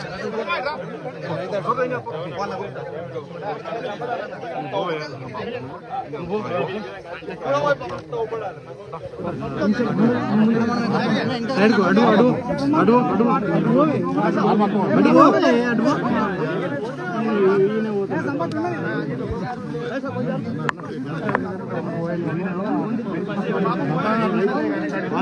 అదే పెద్దపల్లి నియోజకవర్గానికి full water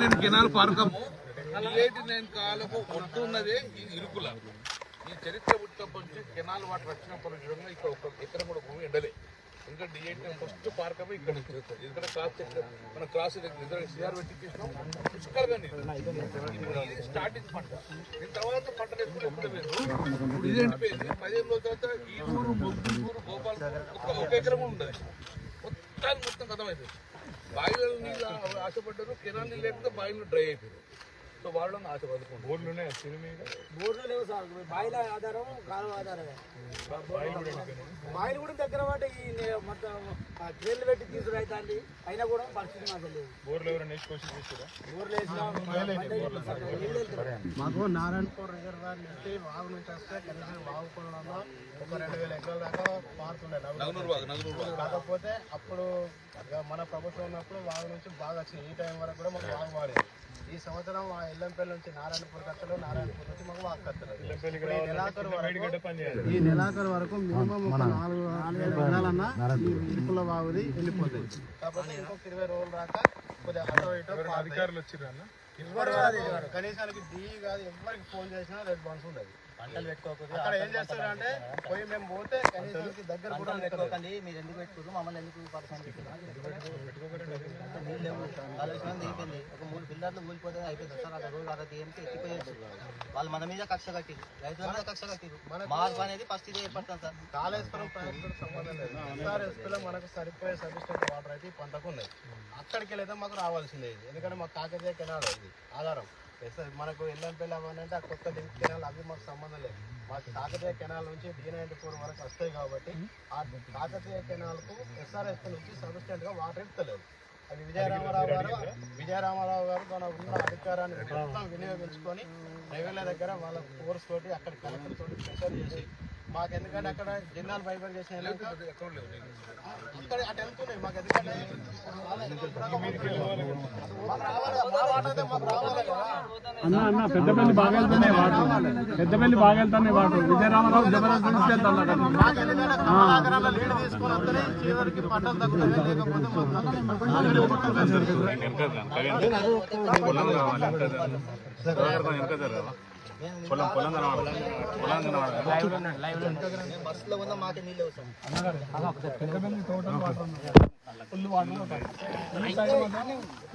నేను కెనాల్ పార్కము డిఐటి నేను కాలకు ఒడ్డు ఉన్నదే ఈ ఇరుకుల ఈ చరిత్ర పుట్టినప్పటి నుంచి కెనాల్ వాటర్ వచ్చినప్పటి నుంచి ఇక్కడ ఒక ఎక్కడ కూడా భూమి ఎండలే. ఇంకా డిఐటి ఫస్ట్ పార్క్ అవి ఇక్కడ నుంచి ఇక్కడ క్రాస్ మన క్రాస్ దగ్గర సిఆర్ పెట్టించేసినాం పుష్కరంగా ఇది స్టార్టింగ్ పంట. దీని తర్వాత పంట వేసుకుని ఎప్పుడు లేదు. ఇది ఎండిపోయింది పదిహేను రోజుల తర్వాత ఈ ఊరు ఊరు గోపాల్ ఒక ఒక ఎకరం ఉండదు. మొత్తానికి మొత్తం కథమైంది బావిలో నీళ్ళు ఆశపడ్డారు కెనాల్ నీళ్ళు లేకపోతే బావిలో డ్రై అయిపోయారు. సో వాళ్ళని ఆశ బోర్డులు బోర్లు లేవు సార్ బాయిల ఆధారం కాలువ ఆధారమే. బాయిలు కూడా దగ్గర పట్టి ఈ మొత్తం ట్రైన్లు పెట్టి తీసుడు అవుతుంది అయినా కూడా పరిస్థితి మాకు లేదు. బోర్లు ఎవరైనా. మాకు నారాయణపూర్ రిజర్వాయర్ నుంచి వాగు నుంచి వస్తే కనీసం వాగు కొనడంలో ఒక రెండు వేల ఎకరాల దాకా పారుతుండే కాకపోతే అప్పుడు మన ప్రభుత్వం ఉన్నప్పుడు వాగు నుంచి బాగా వచ్చింది. ఈ టైం వరకు కూడా మాకు వాగు వాడేది. ఈ సంవత్సరం ఆ ఎల్లంపల్లి నుంచి నారాయణపూర్ కత్తలు నారాయణపూర్ నుంచి మాకు వాగు కత్తలు ఈ నెలాఖరు వరకు ఈ నెలాఖరు వరకు మినిమం ఒక నాలుగు నాలుగు వేల ఎకరాలన్నా ఈ ఇరుకుల వాగుది వెళ్ళిపోతుంది కాబట్టి ఇంకొక ఇరవై రోజులు రాక కొద్దిగా అటో ఇటో అధికారులు ఎవరు కాదు ఎవరు. కనీసానికి డి కాదు ఎవరికి ఫోన్ చేసినా రెడ్ బండ్స్ ఉండదు. పంటలు పెట్టుకోకూడదు అక్కడ ఏం చేస్తారంటే పోయి మేము పోతే కనీసానికి దగ్గర కూడా పెట్టుకోకండి మీరు ఎందుకు పెట్టుకోరు? మమ్మల్ని ఎందుకు పరిశ్రమ నీళ్ళు కాలుష్యం దిగిపోయింది ఒక మూడు పిల్లర్లు కూలిపోతే అయిపోయింది సార్ అక్కడ రోజు అక్కడ తీయడానికి ఎత్తిపోయేది వాళ్ళు మన మీద కక్ష కట్టి రైతుల మీద కక్ష కట్టి మార్పు అనేది ఫస్ట్ ఇది ఏర్పడుతుంది సార్. కాళేశ్వరం ప్రాజెక్టు సంబంధం లేదు. ఎస్ఆర్ఎస్పీలో మనకు సరిపోయే సఫిషియెంట్ వాటర్ అయితే పంటకు ఉన్నాయి అక్కడికి వెళ్తే మాకు రావాల్సిందే ఇది. ఎందుకంటే మాకు కాకతీయ కెనాల్ ఇది ఆధారం. మనకు ఎల్లంపల్లి అవన్నీ ఆ కొత్త లింక్ కెనాల్ అవి మాకు సంబంధం లేదు. మాకు కాకతీయ కెనాల్ నుంచి డి నైన్టీ ఫోర్ వరకు వస్తాయి కాబట్టి ఆ కాకతీయ కెనాల్కు ఎస్ఆర్ఎస్పీ నుంచి సఫిషియెంట్గా వాటర్ ఇస్తలేదు అది విజయరామారావు గారు విజయరామారావు గారు తన ఉన్న అధికారాన్ని మొత్తం వినియోగించుకొని రైల్వేల దగ్గర వాళ్ళ ఫోర్స్ తోటి అక్కడ కలెక్టర్ తోటి ప్రెషర్ చేసి మాకు ఎందుకంటే అక్కడ చేసిన అటు వెళ్తున్నాయి మాకు ఎందుకంటే. అన్న అన్న పెద్దపల్లి బాగా వెళ్తున్నాయి వాటర్. పెద్దపల్లి బాగా వెళ్తున్నాయి వాటర్. విజయరామరావు జబర్దస్త్ లీడ్ తీసుకొని వస్తేనే చివరికి పంటలు తగ్గుతాయి లేకపోతే ఆల్రెడీ పొలం పొలం. బస్సులో ఉన్న మాకే నీళ్ళు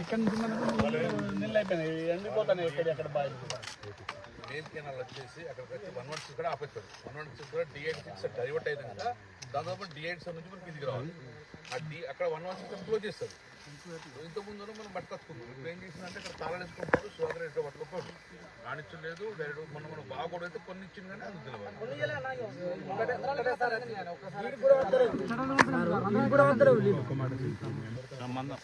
ఇక్కడ నుంచి మనకు నీళ్ళు అయిపోయినాయి ఎండిపోతున్నాయి ఎక్కడ ఎక్కడ బాయిలు మెయిన్ కెనాల్ వచ్చేసి అక్కడికి వచ్చి వన్ వన్ సిక్స్ కూడా ఆపేస్తారు వన్ వన్ సిక్స్ కూడా డిఐట్ సిక్స్ డైవర్ట్ అయింది కదా. దాదాపు డిఐట్ సార్ నుంచి మనకి కిందికి రావాలి. ఆ డి అక్కడ వన్ వన్ సిక్స్ క్లోజ్ చేస్తారు ఇంతకుముందు మనం పట్టుకొచ్చుకుంటాం ఇప్పుడు ఏం చేసిందంటే అక్కడ తాళం వేసుకుంటారు సుధాకర్ ఇంట్లో పట్టుకోపోరు రాణించలేదు డైరెక్ట్ మొన్న మనం బాగా కూడా అయితే కొన్ని ఇచ్చింది కానీ అది తెలియదు సంబంధం.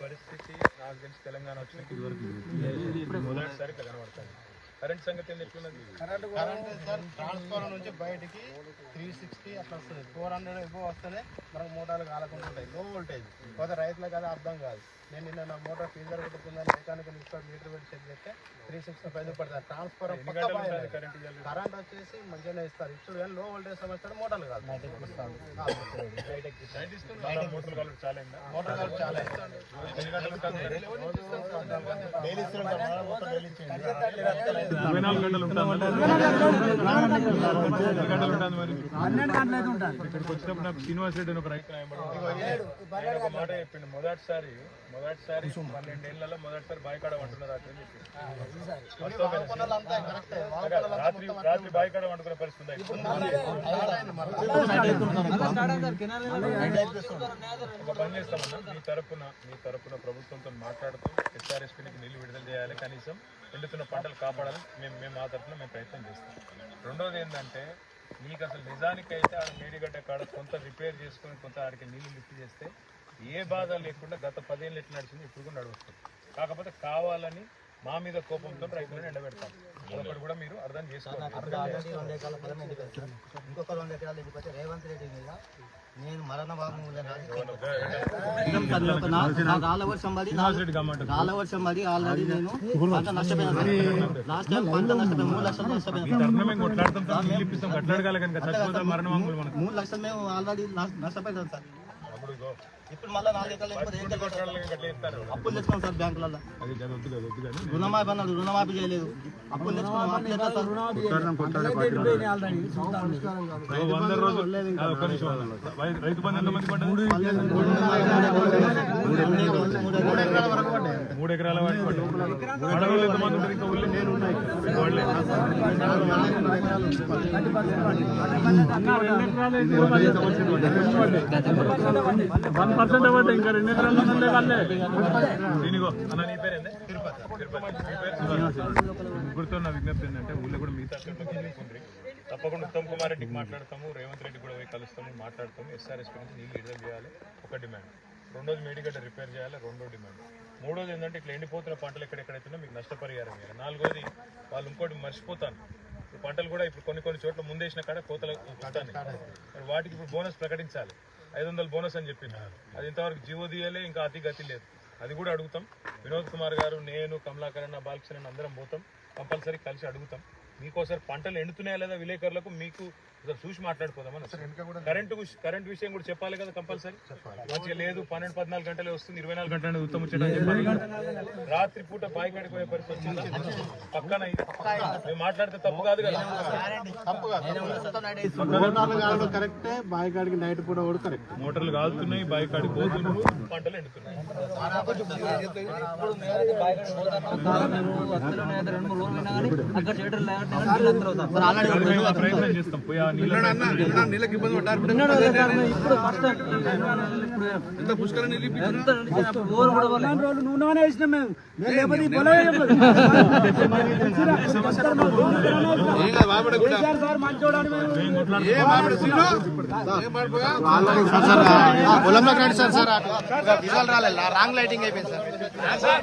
పరిస్థితి నాకు తెలిసి తెలంగాణ వచ్చిన ఇదివరకు మొదటిసారి కనబడతాను కరెంట్ సంగతి ఎట్లున్నది కరెంట్ కరెంట్ సార్ ట్రాన్స్ఫార్మర్ నుంచి బయటికి త్రీ సిక్స్టీ అట్లా వస్తుంది. ఫోర్ హండ్రెడ్ ఎబో వస్తేనే మనకు మోటార్లు కాలకుండా ఉంటాయి. లో వోల్టేజ్ పోతే రైతులకు అది అర్థం కాదు. నేను నిన్న నా మోటార్ ఫీజర్ కొట్టుకుందని మెకానికల్ ఇన్స్టాల్ మీటర్ పెట్టి చెక్ చేస్తే త్రీ సిక్స్టీ ఫైవ్ పడుతుంది ట్రాన్స్ఫార్మర్ పక్క. కరెంట్ కరెంట్ వచ్చేసి మంచిగానే ఇస్తారు. ఇప్పుడు కానీ లో వోల్టేజ్ సమస్య మోటార్లు కాదు. మోటార్ కాలు చాలా? ఇరవై నాలుగు గంటలు ఉంటుంది మరి ఇక్కడికి వచ్చినప్పుడు శ్రీనివాస్ రెడ్డి అని ఒక రైతు ఒక మాట చెప్పిండు మొదటిసారి మొదటిసారి పన్నెండేళ్ళలో మొదటిసారి బాయికాడ వంటున్నారు రాత్రి రాత్రి రాత్రి బాయికాడ వండుకునే పరిస్థితి? ఒక పని చేస్తామన్నా మీ తరపున మీ తరపున ప్రభుత్వంతో మాట్లాడుతూ ఎస్ఆర్ఎస్పీకి నీళ్ళు విడుదల చేయాలి కనీసం ఎండుతున్న పంటలు కాపాడాలని మేము మేము మా తరఫున మేము ప్రయత్నం చేస్తాం. రెండోది ఏంటంటే మీకు అసలు నిజానికైతే ఆ మేడిగడ్డ కాడ కొంత రిపేర్ చేసుకొని కొంత ఆడికి నీళ్ళు లిఫ్ట్ చేస్తే ఏ బాధ లేకుండా గత పదేళ్ళు ఎట్లా నడిచింది ఇప్పుడు కూడా నడుస్తుంది కాకపోతే కావాలని మా మీద కోపంతో రైతులను ఎండబెడతాం. అదొకటి కూడా మీరు అర్థం చేసుకోవాలి. ఇప్పుడు ఆల్రెడీ రెండు ఎకరాల పొలం ఎండిపోయింది ఇంకొక రెండు ఎకరాలు ఎండిపోతే రేవంత్ రెడ్డి మీద నేను మరణ వాగ్మూలం రాళ్ళ వర్షం పడి ఆల్రెడీ నేను పంట నష్టపోయాను లాస్ట్ టైం పంట నష్టపోయాను మూడు లక్షలు నష్టపోయాను మూడు లక్షలు మేము ఆల్రెడీ నష్టపోయాం సార్. ఇప్పుడు మళ్ళీ నాలుగు ఎకరాలు అప్పులు తెచ్చుకోండి సార్ బ్యాంకులలో రుణమాఫీ అన్నాడు రుణమాఫీ చేయలేదు. అప్పులు తెచ్చుకున్నాం అప్పులు ఎట్లా మూడు ఎకరాల వరకు పడ్డది అడవులు ఎంతమంది ఉంటారు ఇంకా ఊళ్ళో నేను వాళ్ళే. వన్ పర్సెంట్ ఇవ్వండి ఇంకా రెండు ఎకరాలు ఉండే వాళ్ళే. దీనిగో అన్న నీ పేరేందే తిరుపతి. గుర్తున్న విజ్ఞప్తి ఏంటంటే ఊళ్ళో కూడా మిగతా తప్పకుండా ఉత్తమ్ కుమార్ రెడ్డికి మాట్లాడతాము. రేవంత్ రెడ్డి కూడా పోయి కలుస్తాము మాట్లాడతాము. ఎస్ఆర్ఎస్పీ నుంచి నీళ్ళు విడుదల చేయాలి. ఒక డిమాండ్. రెండోది మేడిగడ్డ రిపేర్ చేయాలి. రెండో డిమాండ్. మూడోది ఏంటంటే ఇట్లా ఎండిపోతున్న పంటలు ఎక్కడెక్కడైతున్నా మీకు నష్టపరిహారం ఇవ్వాలి నాలుగోది వాళ్ళు ఇంకోటి మర్చిపోతాను ఇప్పుడు పంటలు కూడా ఇప్పుడు కొన్ని కొన్ని చోట్ల ముందేసిన కాడ కోతలు కట్టాను వాటికి ఇప్పుడు బోనస్ ప్రకటించాలి. ఐదు వందల బోనస్ అని చెప్పింది. అది ఇంతవరకు జీవో ఇంకా అతి గతి లేదు. అది కూడా అడుగుతాం. వినోద్ కుమార్ గారు నేను కమలాకరణ బాలకృష్ణ అందరం పోతాం. కంపల్సరీ కలిసి అడుగుతాం. మీకోసారి పంటలు ఎండుతున్నాయా లేదా విలేకరులకు మీకు ఒకసారి చూసి మాట్లాడిపోదామని కరెంటు కరెంట్ విషయం కూడా చెప్పాలి కదా కంపల్సరీ? మంచిగా లేదు పన్నెండు పద్నాలుగు గంటలే వస్తుంది ఇరవై నాలుగు గంటలు ఉత్తమ చెప్పాలి. రాత్రి పూట బాయి కాడికి పోయే పరిస్థితి పక్కన. మేము మాట్లాడితే తప్పు కాదు కదా? కరెక్టే. బాయికాడికి నైట్ పూట మోటార్లు కాలుతున్నాయి బాయి కాడికి పోతున్నారు పంటలు ఎండుతున్నాయి. నీళ్ళకి ఇబ్బంది పడ్డారు ఎంత పుష్కర నీళ్ళు వేసినాం మేము లేకపోతే సార్ రండి సార్ సార్ విజువల్ రాలేదు రాంగ్ లైటింగ్ అయిపోయింది సార్